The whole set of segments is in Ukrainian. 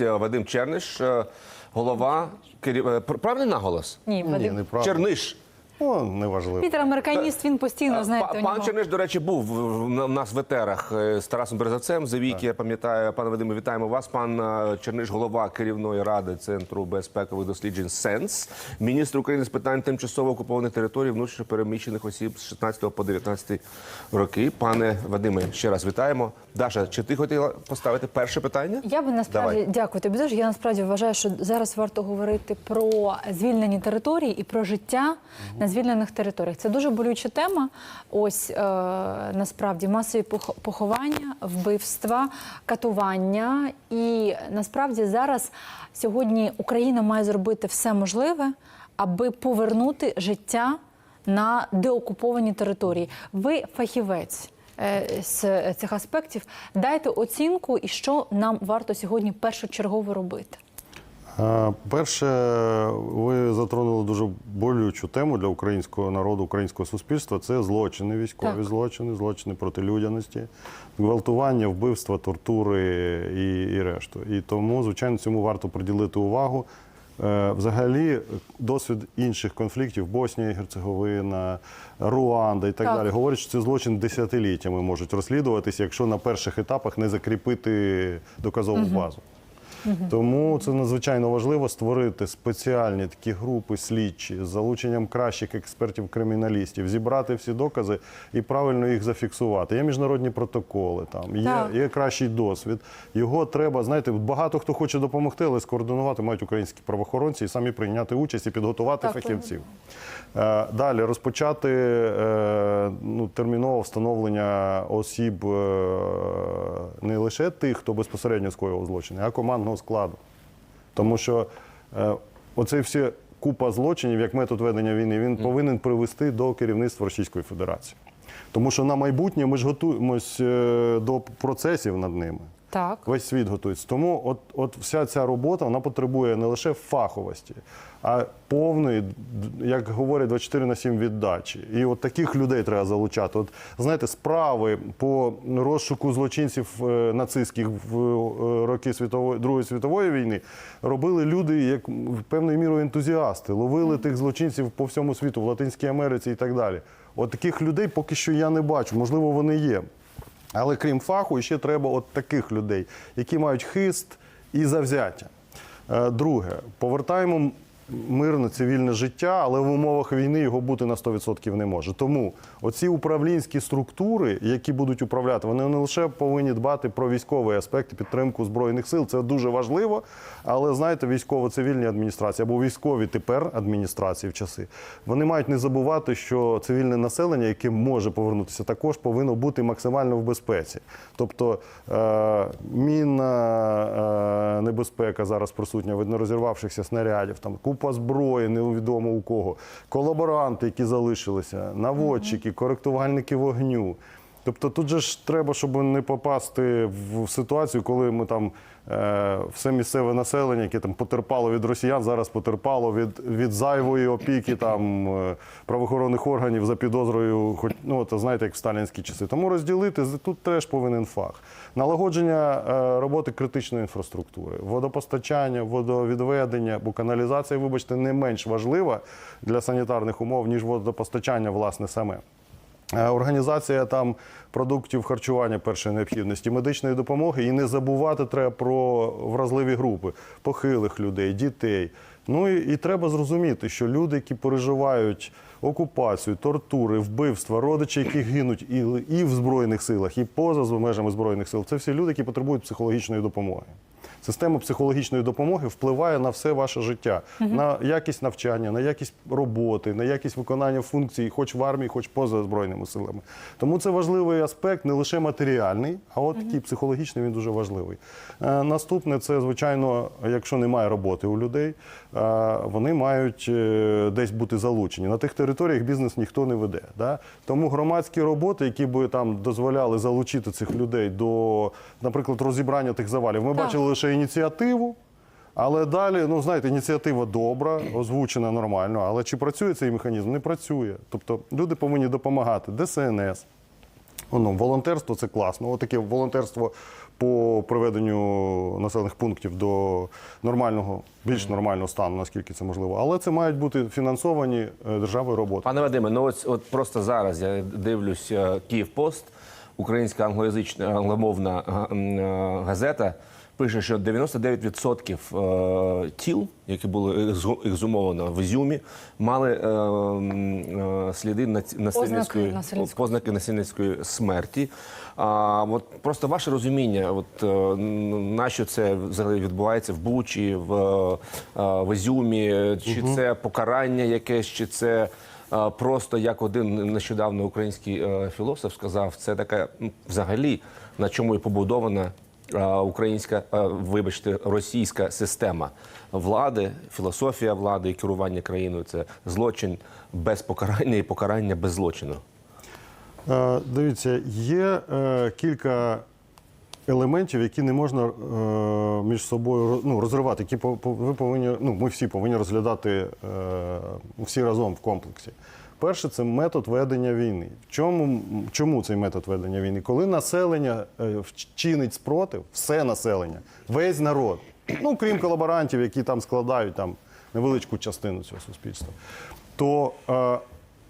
Е, Вадим Черниш, е, голова керів... е, Правильний наголос? Ні, Ні, Вадим. Черниш. О, неважливо. Пітер американіст, він постійно, знаєте, Па- Пан. Черниш, до речі, був в- в- на- в нас в етерах е, з Тарасом Березавцем. За віки, я пам'ятаю, пане Вадиме, вітаємо вас. Пан е, Черниш, голова керівної ради Центру безпекових досліджень СЕНС, міністр України з питань тимчасово окупованих територій, внутрішньо переміщених осіб з 16 по 19 роки. Пане Вадиме, ще раз вітаємо. Даша, чи ти хотіла поставити перше питання? Я би насправді Давай. дякую тобі. Дуже я насправді вважаю, що зараз варто говорити про звільнені території і про життя на звільнених територіях. Це дуже болюча тема. Ось е, насправді масові поховання, вбивства, катування. І насправді зараз сьогодні Україна має зробити все можливе, аби повернути життя на деокуповані території. Ви фахівець. е, З цих аспектів дайте оцінку, і що нам варто сьогодні першочергово робити. Е, Перше, ви затронули дуже болючу тему для українського народу, українського суспільства. Це злочини, військові Так. злочини, злочини проти людяності, гвалтування, вбивства, тортури і, і решту. І тому, звичайно, цьому варто приділити увагу. Е, Взагалі, досвід інших конфліктів Боснія Герцеговина, Руанда і так, Так. далі говорять, що це злочин десятиліттями можуть розслідуватися, якщо на перших етапах не закріпити доказову базу. Тому це надзвичайно важливо створити спеціальні такі групи слідчі з залученням кращих експертів-криміналістів, зібрати всі докази і правильно їх зафіксувати. Є міжнародні протоколи, там є, Так. є кращий досвід. Його треба, знаєте, багато хто хоче допомогти, але скоординувати мають українські правоохоронці і самі прийняти участь і підготувати Так, фахівців. Е, Далі розпочати е, ну, термінове встановлення осіб е, не лише тих, хто безпосередньо скоював злочини, а командного складу. Тому що е, оцей всі купа злочинів, як метод ведення війни, він повинен привести до керівництва Російської Федерації. Тому що на майбутнє ми ж готуємось е, до процесів над ними. Так. Весь світ готується. Тому от, от вся ця робота вона потребує не лише фаховості, а повної, як говорять, 24 на 7 віддачі. І от таких людей треба залучати. От знаєте, справи по розшуку злочинців е, нацистських в е, роки світової Другої світової війни робили люди, як певною мірою ентузіасти, ловили тих злочинців по всьому світу, в Латинській Америці і так далі. От таких людей поки що я не бачу. Можливо, вони є. Але крім фаху, ще треба от таких людей, які мають хист і завзяття. Е, Друге, повертаємо мирне цивільне життя, але в умовах війни його бути на 100% не може. Тому оці управлінські структури, які будуть управляти, вони не лише повинні дбати про військовий аспект підтримку збройних сил. Це дуже важливо. Але знаєте, військово-цивільні адміністрації або військові тепер адміністрації в часи, вони мають не забувати, що цивільне населення, яке може повернутися, також повинно бути максимально в безпеці. Тобто е, мінна е, небезпека зараз присутня від нерозірвавшихся снарядів, там купа зброї, невідомо у кого, колаборанти, які залишилися, наводчики, коректувальники вогню. Тобто тут же ж треба, щоб не попасти в ситуацію, коли ми там все місцеве населення, яке там потерпало від росіян, зараз потерпало від, від зайвої опіки там е, правоохоронних органів за підозрою, хоч ну то знаєте, як в сталінські часи. Тому розділити тут теж повинен фах. Налагодження е, роботи критичної інфраструктури, водопостачання, водовідведення, бо каналізація, вибачте, не менш важлива для санітарних умов, ніж водопостачання, власне, саме. Е, Організація там продуктів харчування першої необхідності, медичної допомоги. І не забувати треба про вразливі групи похилих людей, дітей. Ну і, і треба зрозуміти, що люди, які переживають окупацію, тортури, вбивства, родичі, які гинуть і, і в збройних силах, і поза межами збройних сил, це всі люди, які потребують психологічної допомоги. Система психологічної допомоги впливає на все ваше життя, на якість навчання, на якість роботи, на якість виконання функцій, хоч в армії, хоч поза збройними силами. Тому це важливий аспект, не лише матеріальний, а от такий психологічний він дуже важливий. Е, Наступне це, звичайно, якщо немає роботи у людей, е, вони мають е, десь бути залучені. На тих територіях бізнес ніхто не веде. Да? Тому громадські роботи, які би там дозволяли залучити цих людей до, наприклад, розібрання тих завалів, ми Так. бачили лише ініціативу. Але далі, ну знаєте, ініціатива добра, озвучена нормально. Але чи працює цей механізм? Не працює. Тобто люди повинні допомагати. ДСНС, Ну, волонтерство це класно. Отаке волонтерство по приведенню населених пунктів до нормального, більш нормального стану, наскільки це можливо. Але це мають бути фінансовані е, державою роботи. Пане Вадиме, ну от, от просто зараз я дивлюсь е, Київпост, українська англоязична англомовна е, газета. Пише, що 99% е, тіл, які були ексгу- ексгумовано в Ізюмі, мали е, е, сліди насильницької насильницької. насильницької смерті. А от просто ваше розуміння, от на що це взагалі відбувається в Бучі, в, в Ізюмі, чи це покарання якесь, чи це. Просто як один нещодавно український філософ сказав, це така взагалі на чому і побудована українська, вибачте, російська система влади, філософія влади і керування країною. Це злочин без покарання і покарання без злочину. Дивіться, є е, кілька елементів, які не можна е, між собою ну, розривати. Які по- ви повинні, ну, ми всі повинні розглядати е, всі разом в комплексі. Перше це метод ведення війни. Чому, чому цей метод ведення війни? Коли населення е, вч- чинить спротив, все населення, весь народ, ну крім колаборантів, які там складають там невеличку частину цього суспільства, то е,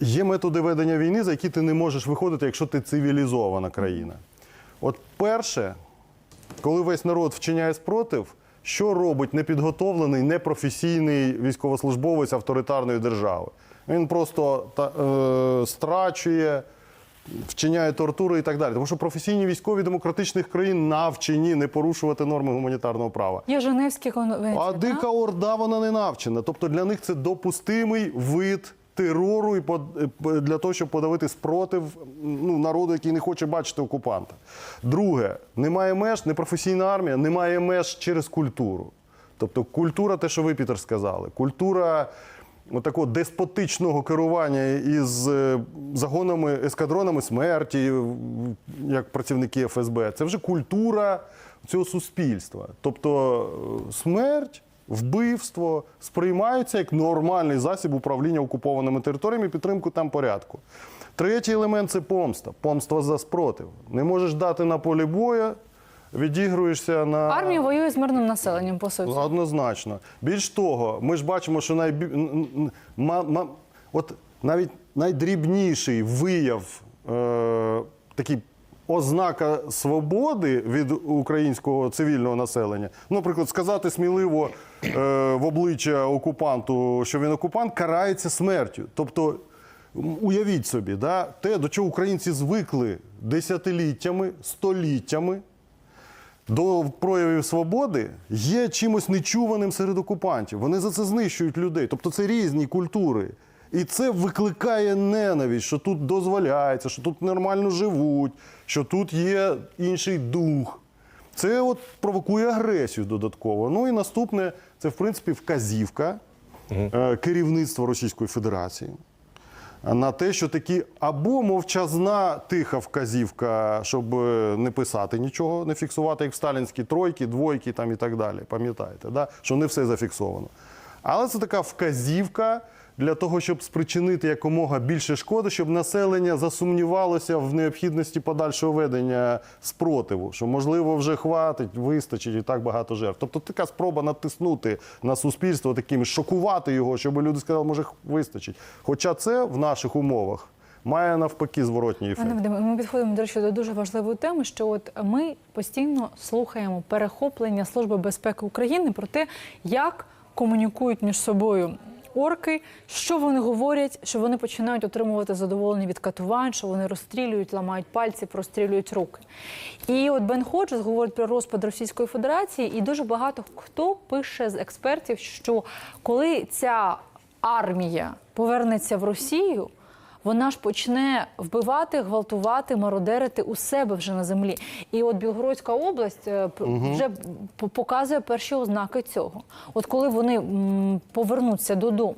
є методи ведення війни, за які ти не можеш виходити, якщо ти цивілізована країна. От перше, коли весь народ вчиняє спротив, що робить непідготовлений, непрофесійний військовослужбовець авторитарної держави? Він просто та, е, страчує, вчиняє тортури і так далі. Тому що професійні військові демократичних країн навчені не порушувати норми гуманітарного права. Є Женевські конвенції. А так? дика орда вона не навчена. Тобто для них це допустимий вид терору і е, для того, щоб подавити спротив ну, народу, який не хоче бачити окупанта. Друге, немає меж, непрофесійна армія, немає меж через культуру. Тобто культура, те, що ви, Пітер, сказали, культура такого деспотичного керування із е, загонами, ескадронами смерті, як працівники ФСБ, це вже культура цього суспільства. Тобто е, смерть, вбивство сприймаються як нормальний засіб управління окупованими територіями підтримку там порядку. Третій елемент це помста. Помста за спротив. Не можеш дати на полі бою, відігруєшся на Армія воює з мирним населенням, по суті. Однозначно. Більш того, ми ж бачимо, що найбі... от навіть найдрібніший вияв е... такий ознака свободи від українського цивільного населення. Наприклад, сказати сміливо е... в обличчя окупанту, що він окупант, карається смертю. Тобто. Уявіть собі, да, те, до чого українці звикли десятиліттями, століттями, до проявів свободи є чимось нечуваним серед окупантів. Вони за це знищують людей. Тобто це різні культури. І це викликає ненависть, що тут дозволяється, що тут нормально живуть, що тут є інший дух. Це от провокує агресію додатково. Ну і наступне це, в принципі, вказівка е, керівництва Російської Федерації на те, що такі або мовчазна тиха вказівка, щоб е, не писати нічого, не фіксувати, як в сталінські тройки, двойки там і так далі. Пам'ятаєте, да? що не все зафіксовано. Але це така вказівка для того, щоб спричинити якомога більше шкоди, щоб населення засумнівалося в необхідності подальшого ведення спротиву, що можливо вже хватить, вистачить і так багато жертв. Тобто така спроба натиснути на суспільство, таким шокувати його, щоб люди сказали, може вистачить. Хоча це в наших умовах має навпаки зворотній ефект. Ми підходимо, до речі, до дуже важливої теми, що от ми постійно слухаємо перехоплення Служби безпеки України про те, як комунікують між собою орки, що вони говорять, що вони починають отримувати задоволення від катувань, що вони розстрілюють, ламають пальці, прострілюють руки. І от Бен Ходжес говорить про розпад Російської Федерації, і дуже багато хто пише з експертів, що коли ця армія повернеться в Росію. Вона ж почне вбивати, гвалтувати, мародерити у себе вже на землі. І от Білгородська область е, вже показує перші ознаки цього. От коли вони повернуться додому.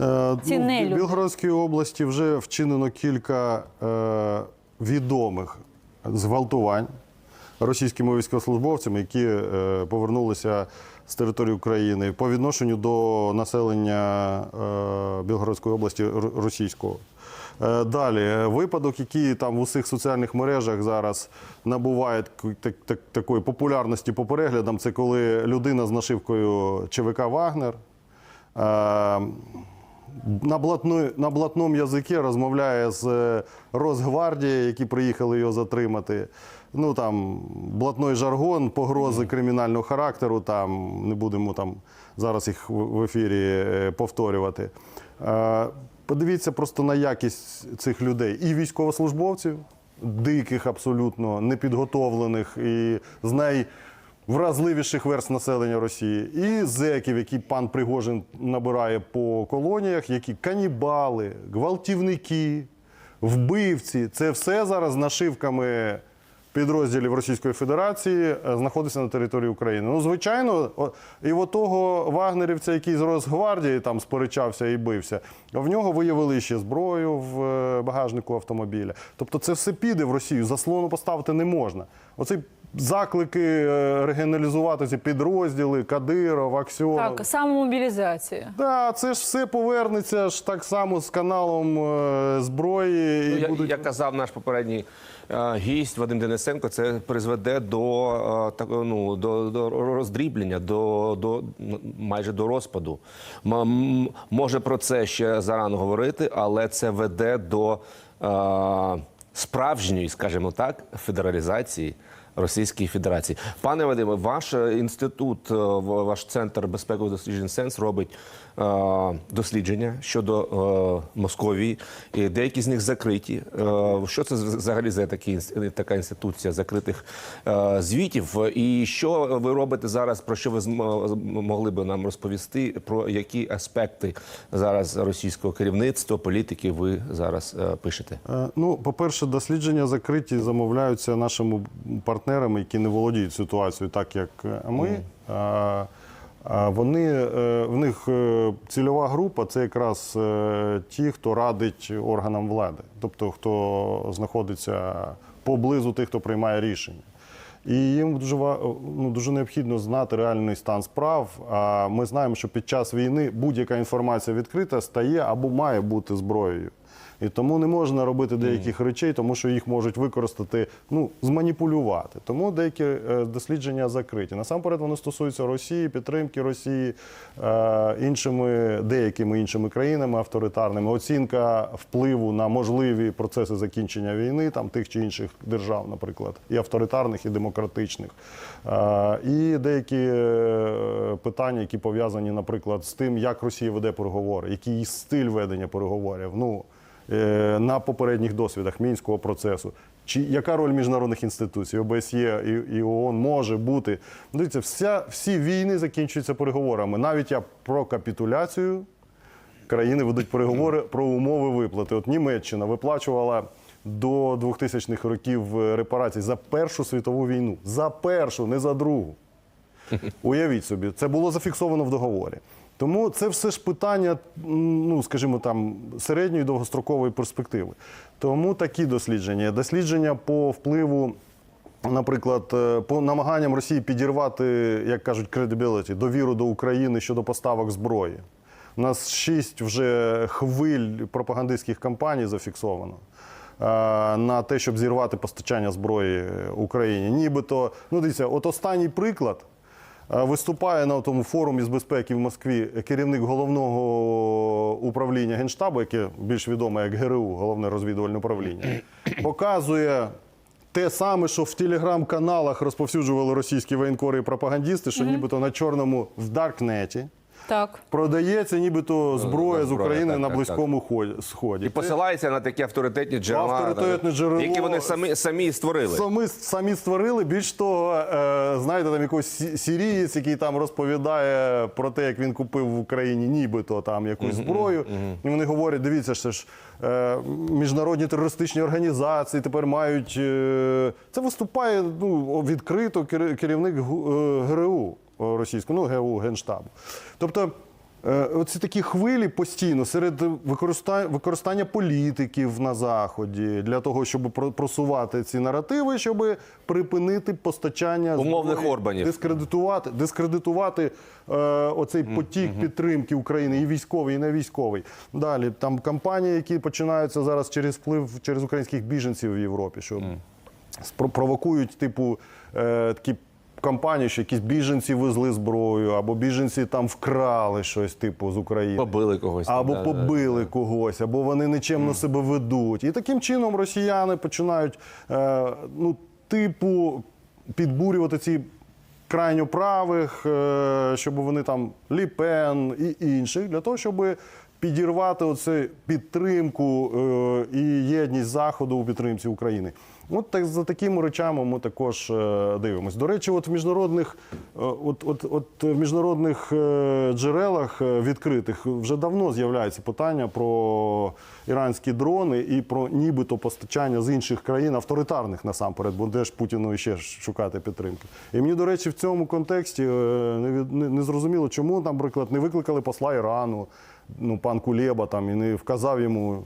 Е, Ці ну, в. Білгородській області вже вчинено кілька е, відомих зґвалтувань російськими військовослужбовцями, які е, повернулися з території України по відношенню до населення е, Білгородської області російського. Е, Далі, е, випадок, який там в усіх соціальних мережах зараз набуває так, так, такої популярності по переглядам, це коли людина з нашивкою ЧВК Вагнер. на, блатну, на блатному язикі розмовляє з Росгвардії, які приїхали його затримати. Ну там блатний жаргон, погрози кримінального характеру. Там не будемо там зараз їх в ефірі е, повторювати. Е, Подивіться просто на якість цих людей і військовослужбовців, диких, абсолютно непідготовлених і з най вразливіших верст населення Росії, і зеків, які пан Пригожин набирає по колоніях, які канібали, гвалтівники, вбивці. Це все зараз нашивками підрозділів Російської Федерації е, знаходиться на території України. Ну, звичайно, і от того вагнерівця, який з Росгвардії там сперечався і бився, в нього виявили ще зброю в е, багажнику автомобіля. Тобто це все піде в Росію, заслону поставити не можна. Оці заклики е, регіоналізувати ці підрозділи, Кадиров, Аксьонов. Так, самомобілізація. Да, це ж все повернеться ж так само з каналом е, зброї. І Ну, я, будуть... як казав наш попередній е, гість Вадим Денисенко, це призведе до, так, ну, до, до роздріблення, до, до майже до розпаду. М- м- може про це ще зарано говорити, але це веде до е, справжньої, скажімо так, федералізації. Російської Федерації, пане Вадиме, ваш е, інститут, е, ваш центр безпекових досліджень Сенс робить дослідження щодо е, Московії. І деякі з них закриті. Е, що це взагалі за такі, така інституція закритих е, звітів? І що ви робите зараз? Про що ви могли би нам розповісти? Про які аспекти зараз російського керівництва, політики ви зараз е, пишете? Е, Ну, по-перше, дослідження закриті замовляються нашими партнерами, які не володіють ситуацією так, як е, ми. А Вони, е, в них е, цільова група це якраз е, ті, хто радить органам влади, тобто хто знаходиться поблизу тих, хто приймає рішення. І їм дуже ну, дуже необхідно знати реальний стан справ. А ми знаємо, що під час війни будь-яка інформація відкрита стає або має бути зброєю. І тому не можна робити деяких речей, тому що їх можуть використати, ну, зманіпулювати. Тому деякі е, дослідження закриті. Насамперед вони стосуються Росії, підтримки Росії, е, іншими, деякими іншими країнами авторитарними, оцінка впливу на можливі процеси закінчення війни, там тих чи інших держав, наприклад, і авторитарних, і демократичних. Е, і деякі питання, які пов'язані, наприклад, з тим, як Росія веде переговори, який її стиль ведення переговорів. Ну, на попередніх досвідах мінського процесу. Чи яка роль міжнародних інституцій, ОБСЄ і, і ООН може бути? Ну, Дивіться, вся, всі війни закінчуються переговорами. Навіть я про капітуляцію країни ведуть переговори про умови виплати. От Німеччина виплачувала до 2000-х років е, репарацій за Першу світову війну. За першу, не за другу. Уявіть собі, це було зафіксовано в договорі. Тому це все ж питання, ну скажімо там, середньої довгострокової перспективи. Тому такі дослідження, дослідження по впливу. Наприклад, е, по намаганням Росії підірвати, як кажуть, credibility, довіру до України щодо поставок зброї. У нас шість вже хвиль пропагандистських кампаній зафіксовано е, на те, щоб зірвати постачання зброї Україні. Нібито, ну дивіться, от останній приклад. Е, Виступає на тому форумі з безпеки в Москві керівник головного управління Генштабу, яке більш відоме як ГРУ, головне розвідувальне управління, показує те саме, що в телеграм-каналах розповсюджували російські воєнкори і пропагандісти, що нібито на чорному в Даркнеті Так. продається нібито зброя з України так, на так, близькому хо- сході. І посилається на такі авторитетні джерела, Авторитетне джерело. які вони самі самі створили. Самі, самі створили. Більш того, е, знаєте, там якийсь сі- сірієць, який там розповідає про те, як він купив в Україні нібито там якусь зброю. І вони говорять: дивіться, що ж е, міжнародні терористичні організації тепер мають. е, це виступає ну, відкрито кер- керівник ГРУ російського, ну ГУ Генштабу. Тобто. Е, Оці такі хвилі постійно серед використання, політиків на заході для того, щоб про- просувати ці наративи, щоб припинити постачання Умовних зброї, Орбанів. дискредитувати, дискредитувати е, оцей потік підтримки України, і військовий, і не військовий. Далі там кампанії, які починаються зараз через вплив через українських біженців в Європі, що спро- провокують, типу, е, такі кампанії, що якісь біженці везли зброю, або біженці там вкрали щось, типу, з України. Побили когось. Або да, да. побили когось, або вони нечемно себе ведуть. І таким чином росіяни починають, е, ну, типу, підбурювати ці крайньо правих, е, щоб вони там Ліпен і інших, для того, щоб підірвати оцю підтримку е, і єдність Заходу у підтримці України. От так за такими речами ми також е, дивимося. До речі, от в міжнародних, е, от, от, от в міжнародних джерелах відкритих вже давно з'являється питання про іранські дрони і про нібито постачання з інших країн, авторитарних насамперед, бо де ж Путіну ще шукати підтримки. І мені, до речі, в цьому контексті не, не, не зрозуміло, чому, наприклад, не викликали посла Ірану, ну, пан Кулеба там, і не вказав йому.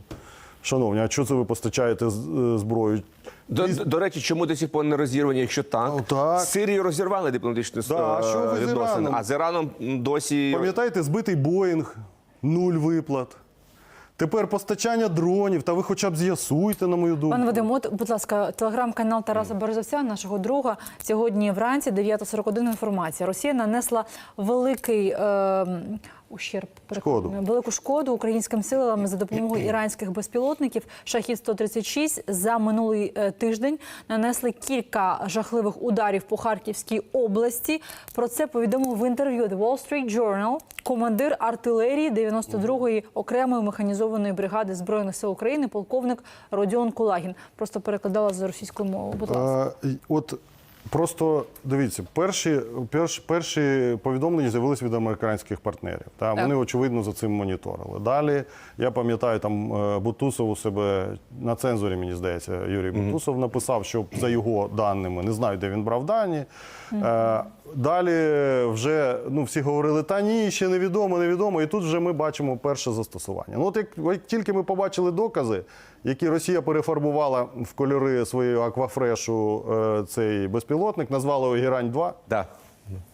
Шановні, а що це ви постачаєте з- е, зброю? До, до, до речі, чому до сих пор не розірвані, якщо так? Ну, так. З Сирією розірвали дипломатичні Да, а е, відносини, а з Іраном досі. Пам'ятаєте, збитий Боїнг, нуль виплат. Тепер постачання дронів, та ви хоча б з'ясуйте, на мою думку. Пане Вадим, от, будь ласка, телеграм-канал Тараса Березовця, нашого друга. Сьогодні вранці 9.41 інформація. Росія нанесла великий е, ущерб, перепрошую, велику шкоду українським силам за допомогою іранських безпілотників. Шахід 136 за минулий е, тиждень нанесли кілька жахливих ударів по Харківській області. Про це повідомив в інтерв'ю The Wall Street Journal командир артилерії 92-ї окремої механізованої бригади збройних сил України, полковник Родіон Кулагін. Просто перекладала з російської мови. Будь ласка. От просто дивіться, перші, перш, перші повідомлення з'явилися від американських партнерів. Та, вони, очевидно, за цим моніторили. Далі, я пам'ятаю, там е, Бутусов у себе на цензурі, мені здається, Юрій Бутусов написав, що за його даними, не знаю, де він брав дані. Е, Далі вже ну, всі говорили, та ні, ще невідомо, невідомо. І тут вже ми бачимо перше застосування. Ну, от як, як тільки ми побачили докази, які Росія перефарбувала в кольори своєї аквафрешу е, цей безпілотник, назвали його Герань-2. Да.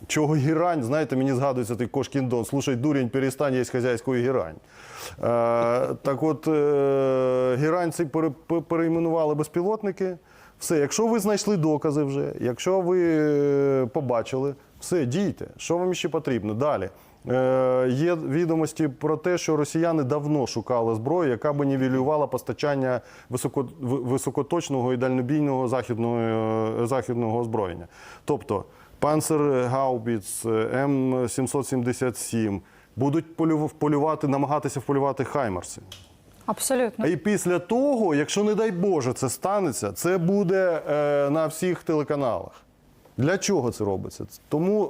Чого герань? Знаєте, мені згадується той Кошкін Дон. Слушай, дурень, перестань есть хазяйською герань. Е, так от, е, герань цей пере, перейменували безпілотники. Все, якщо ви знайшли докази вже, якщо ви е, побачили, все, дійте. Що вам ще потрібно? Далі. Е, є відомості про те, що росіяни давно шукали зброю, яка би нівелювала постачання високо, високоточного і дальнобійного західного, е, західного озброєння. Тобто Панцергаубіц, М777 будуть полюв- полювати, намагатися вполювати Хаймарси. Абсолютно. І після того, якщо не дай Боже це станеться, це буде е, на всіх телеканалах. Для чого це робиться? Тому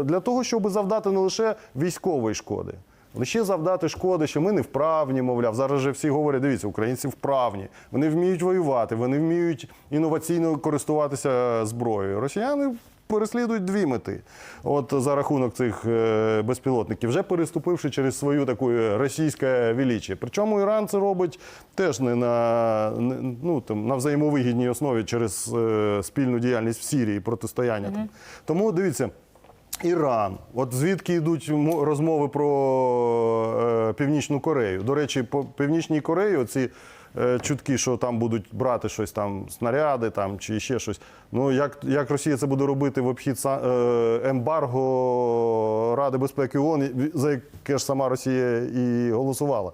е, для того, щоб завдати не лише військової шкоди, лише завдати шкоди, що ми не вправні, мовляв. Зараз же всі говорять, дивіться, українці вправні, вони вміють воювати, вони вміють інноваційно користуватися зброєю. Росіяни переслідують дві мети. От за рахунок цих е, безпілотників, вже переступивши через свою таку е, російське величие. Причому Іран це робить теж не на, ну, там, на взаємовигідній основі через е, спільну діяльність в Сірії, протистояння. там. Тому дивіться. Іран, от звідки йдуть розмови про е, Північну Корею. До речі, по Північній Кореї ці чутки, що там будуть брати щось там, снаряди там, чи ще щось. Ну як, як Росія це буде робити в обхід е, ембарго Ради безпеки ООН, за яке ж сама Росія і голосувала.